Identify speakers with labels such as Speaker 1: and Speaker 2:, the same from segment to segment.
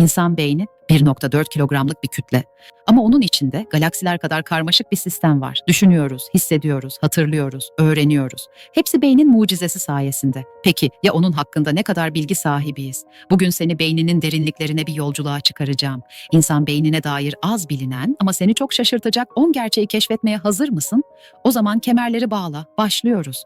Speaker 1: İnsan beyni 1.4 kilogramlık bir kütle. Ama onun içinde galaksiler kadar karmaşık bir sistem var. Düşünüyoruz, hissediyoruz, hatırlıyoruz, öğreniyoruz. Hepsi beynin mucizesi sayesinde. Peki ya onun hakkında ne kadar bilgi sahibiyiz? Bugün seni beyninin derinliklerine bir yolculuğa çıkaracağım. İnsan beynine dair az bilinen ama seni çok şaşırtacak 10 gerçeği keşfetmeye hazır mısın? O zaman kemerleri bağla, başlıyoruz.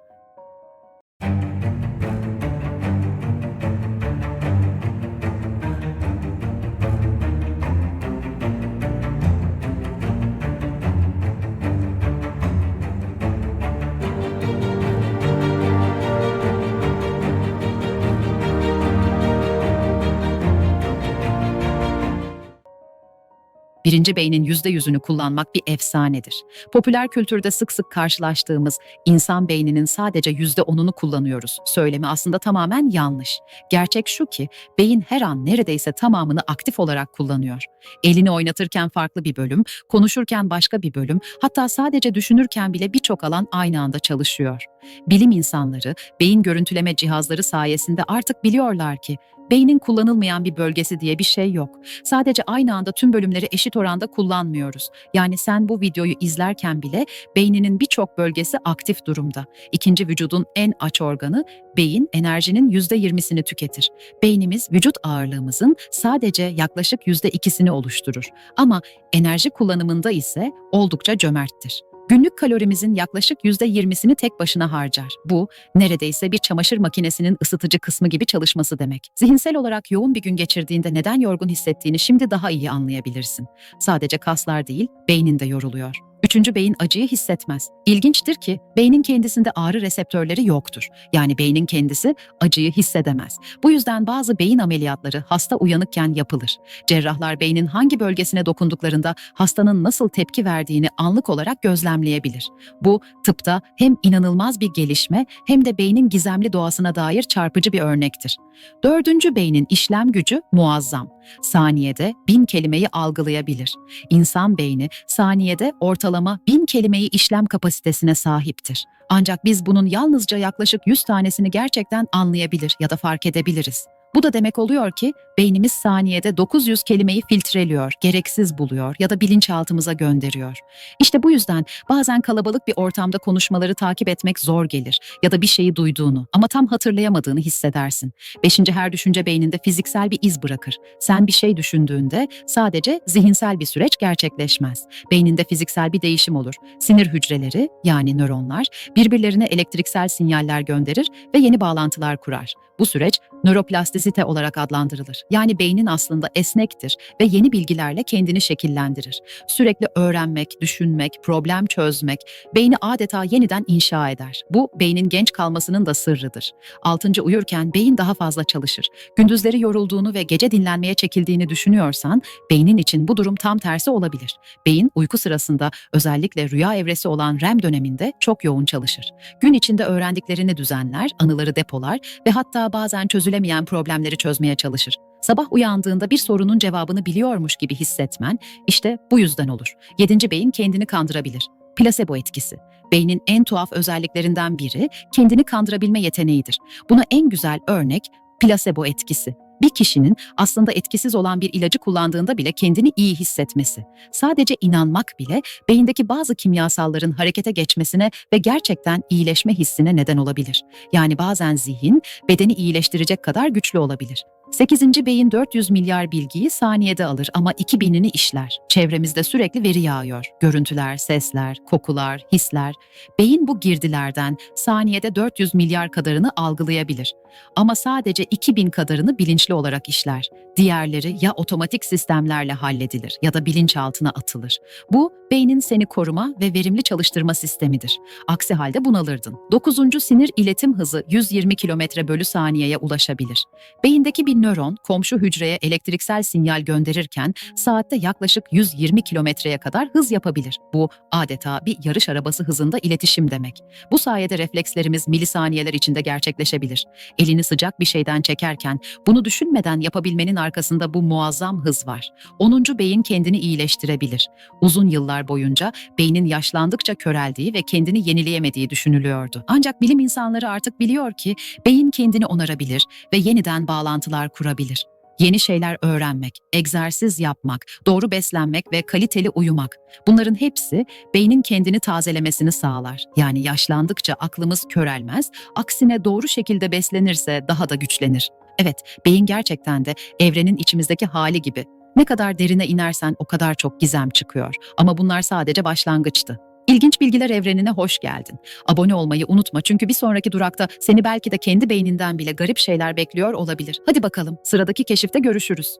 Speaker 1: Birinci beynin yüzde yüzünü kullanmak bir efsanedir. Popüler kültürde sık sık karşılaştığımız insan beyninin sadece yüzde onunu kullanıyoruz söylemi aslında tamamen yanlış. Gerçek şu ki beyin her an neredeyse tamamını aktif olarak kullanıyor. Elini oynatırken farklı bir bölüm, konuşurken başka bir bölüm, hatta sadece düşünürken bile birçok alan aynı anda çalışıyor. Bilim insanları beyin görüntüleme cihazları sayesinde artık biliyorlar ki beynin kullanılmayan bir bölgesi diye bir şey yok. Sadece aynı anda tüm bölümleri eşit oranda kullanmıyoruz. Yani sen bu videoyu izlerken bile beyninin birçok bölgesi aktif durumda. İkinci vücudun en aç organı beyin enerjinin %20'sini tüketir. Beynimiz vücut ağırlığımızın sadece yaklaşık %2'sini oluşturur. Ama enerji kullanımında ise oldukça cömerttir. Günlük kalorimizin yaklaşık %20'sini tek başına harcar. Bu neredeyse bir çamaşır makinesinin ısıtıcı kısmı gibi çalışması demek. Zihinsel olarak yoğun bir gün geçirdiğinde neden yorgun hissettiğini şimdi daha iyi anlayabilirsin. Sadece kaslar değil, beynin de yoruluyor. Üçüncü beyin acıyı hissetmez. İlginçtir ki beynin kendisinde ağrı reseptörleri yoktur. Yani beynin kendisi acıyı hissedemez. Bu yüzden bazı beyin ameliyatları hasta uyanıkken yapılır. Cerrahlar beynin hangi bölgesine dokunduklarında hastanın nasıl tepki verdiğini anlık olarak gözlemleyebilir. Bu tıpta hem inanılmaz bir gelişme hem de beynin gizemli doğasına dair çarpıcı bir örnektir. Dördüncü beynin işlem gücü muazzam. Saniyede bin kelimeyi algılayabilir. İnsan beyni saniyede ortalama bin kelimeyi işlem kapasitesine sahiptir. Ancak biz bunun yalnızca yaklaşık 100 tanesini gerçekten anlayabilir ya da fark edebiliriz. Bu da demek oluyor ki beynimiz saniyede 900 kelimeyi filtreliyor, gereksiz buluyor ya da bilinçaltımıza gönderiyor. İşte bu yüzden bazen kalabalık bir ortamda konuşmaları takip etmek zor gelir ya da bir şeyi duyduğunu ama tam hatırlayamadığını hissedersin. Beşinci her düşünce beyninde fiziksel bir iz bırakır. Sen bir şey düşündüğünde sadece zihinsel bir süreç gerçekleşmez. Beyninde fiziksel bir değişim olur. Sinir hücreleri yani nöronlar birbirlerine elektriksel sinyaller gönderir ve yeni bağlantılar kurar. Bu süreç nöroplastisite olarak adlandırılır. Yani beynin aslında esnektir ve yeni bilgilerle kendini şekillendirir. Sürekli öğrenmek, düşünmek, problem çözmek beyni adeta yeniden inşa eder. Bu beynin genç kalmasının da sırrıdır. Altıncı uyurken beyin daha fazla çalışır. Gündüzleri yorulduğunu ve gece dinlenmeye çekildiğini düşünüyorsan beynin için bu durum tam tersi olabilir. Beyin uyku sırasında özellikle rüya evresi olan REM döneminde çok yoğun çalışır. Gün içinde öğrendiklerini düzenler, anıları depolar ve hatta bazen çözülemeyen problemleri çözmeye çalışır. Sabah uyandığında bir sorunun cevabını biliyormuş gibi hissetmen işte bu yüzden olur. Yedinci beyin kendini kandırabilir. Plasebo etkisi. Beynin en tuhaf özelliklerinden biri kendini kandırabilme yeteneğidir. Buna en güzel örnek plasebo etkisi. Bir kişinin aslında etkisiz olan bir ilacı kullandığında bile kendini iyi hissetmesi. Sadece inanmak bile beyindeki bazı kimyasalların harekete geçmesine ve gerçekten iyileşme hissine neden olabilir. Yani bazen zihin bedeni iyileştirecek kadar güçlü olabilir. 8. beyin 400 milyar bilgiyi saniyede alır ama 2000'ini işler. Çevremizde sürekli veri yağıyor. Görüntüler, sesler, kokular, hisler. Beyin bu girdilerden saniyede 400 milyar kadarını algılayabilir. Ama sadece 2000 kadarını bilinçli olarak işler. Diğerleri ya otomatik sistemlerle halledilir ya da bilinçaltına atılır. Bu beynin seni koruma ve verimli çalıştırma sistemidir. Aksi halde bunalırdın. 9. sinir iletim hızı 120 kilometre bölü saniyeye ulaşabilir. Beyindeki bir nöron komşu hücreye elektriksel sinyal gönderirken saatte yaklaşık 120 kilometreye kadar hız yapabilir. Bu adeta bir yarış arabası hızında iletişim demek. Bu sayede reflekslerimiz milisaniyeler içinde gerçekleşebilir. Elini sıcak bir şeyden çekerken bunu düşünmeden yapabilmenin arkasında bu muazzam hız var. 10. beyin kendini iyileştirebilir. Uzun yıllar boyunca beynin yaşlandıkça köreldiği ve kendini yenileyemediği düşünülüyordu. Ancak bilim insanları artık biliyor ki beyin kendini onarabilir ve yeniden bağlantılar kurabilir. Yeni şeyler öğrenmek, egzersiz yapmak, doğru beslenmek ve kaliteli uyumak. Bunların hepsi beynin kendini tazelemesini sağlar. Yani yaşlandıkça aklımız körelmez, aksine doğru şekilde beslenirse daha da güçlenir. Evet, beyin gerçekten de evrenin içimizdeki hali gibi. Ne kadar derine inersen o kadar çok gizem çıkıyor. Ama bunlar sadece başlangıçtı. İlginç Bilgiler Evrenine hoş geldin. Abone olmayı unutma çünkü bir sonraki durakta seni belki de kendi beyninden bile garip şeyler bekliyor olabilir. Hadi bakalım sıradaki keşifte görüşürüz.